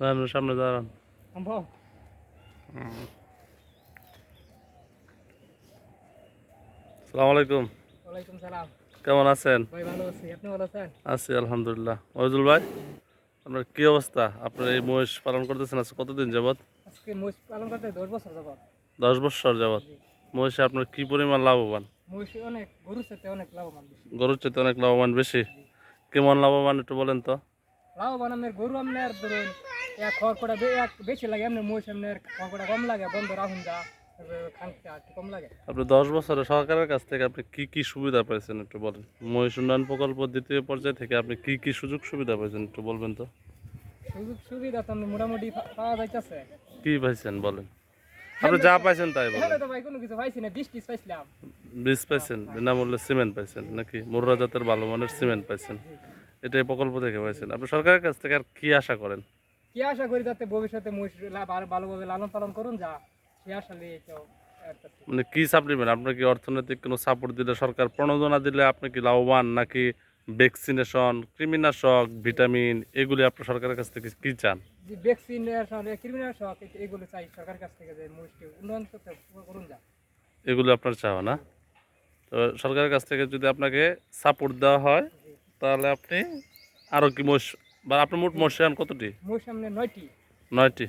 দাঁড়ান সামনে দাঁড়ান সালাম আলাইকুম কেমন আছেন? আছি আলহামদুলিল্লাহ মজুল ভাই আপনার কি অবস্থা? আপনার এই মহিষ পালন করতেছেন আজকে কতদিন করতে দশ বছর যাব দশ বছর যাবত মহিষে আপনার কি পরিমাণ লাভবান? গরুর সাথে অনেক লাভবান বেশি। গরুর চেয়ে অনেক লাভবান বেশি? কেমন লাভবান একটু বলেন তো। লাভবান গরু আপনার এক খড়কড়া বে- এক বেশি লাগে এমনি মহিষ আপনার খড়কড়া কম লাগে বন্ধ রাখুন যা কম লাগে। আপনি দশ বছরে সরকারের কাছ থেকে আপনি কি কি সুবিধা পাইছেন একটু বলেন? মহিষ উন্নয়ন প্রকল্প দ্বিতীয় পর্যায় থেকে আপনি কি কি সুযোগ সুবিধা পাইছেন একটু বলবেন তো? সুযোগ সুবিধা তো মোটামুটি পাওয়া যাইতেছে। কি পাইছেন বলেন? আপনি যা পাইছেন তাই বলেন। এখানে ভাই কোনো কিছু পাইছি না বিশ পাইছিলাম। পাইছেন বিনামূল্যে সিমেন্ট পাইছেন নাকি মুর্রা জাতের ভালো মানের সিমেন্ট পাইছেন? এটা এই প্রকল্প থেকে পাইছেন। আপনি সরকারের কাছ থেকে আর কি আশা করেন? কি আশা করি যাতে ভবিষ্যতে মহিষ ভালোভাবে লালন পালন করুন যা সে আশা নিয়ে মানে কি সাপ্লিমেন্ট আপনার কি অর্থনৈতিক কোনো সাপোর্ট দিলে সরকার প্রণোদনা দিলে আপনি কি লাভবান নাকি ভ্যাকসিনেশন কৃমিনাশক ভিটামিন এগুলি আপনি সরকারের কাছ থেকে কি চান? ভ্যাকসিনেশন ক্রিমিনাল শখ এগুলো চাই সরকারের কাছ থেকে যে মহিষকে উন্নয়ন করতে করুন যা। এগুলো আপনার চাওয়া না? তো সরকারের কাছ থেকে যদি আপনাকে সাপোর্ট দেওয়া হয় তাহলে আপনি আরও কি মোষ বা আপনার মোট মোষান কতটি? মহিষ সামনে নয়টি। নয়টি।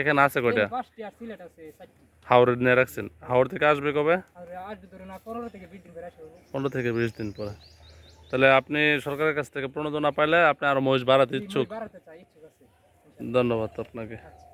এখানে আছে কয়টা? পাঁচটি আর সিলেট আছে চারটি। হাওড়ে নিয়ে রাখছেন। হাওড় থেকে আসবে কবে? আর আসবে ধরুন পনেরো থেকে বিশ দিন পরে আসবে পনেরো থেকে বিশ দিন পরে। তাহলে আপনি সরকারের কাছ থেকে প্রণোদনা পাইলে আপনি আরও মহিষ বাড়াতে ইচ্ছুক। ধন্যবাদ আপনাকে। আচ্ছা।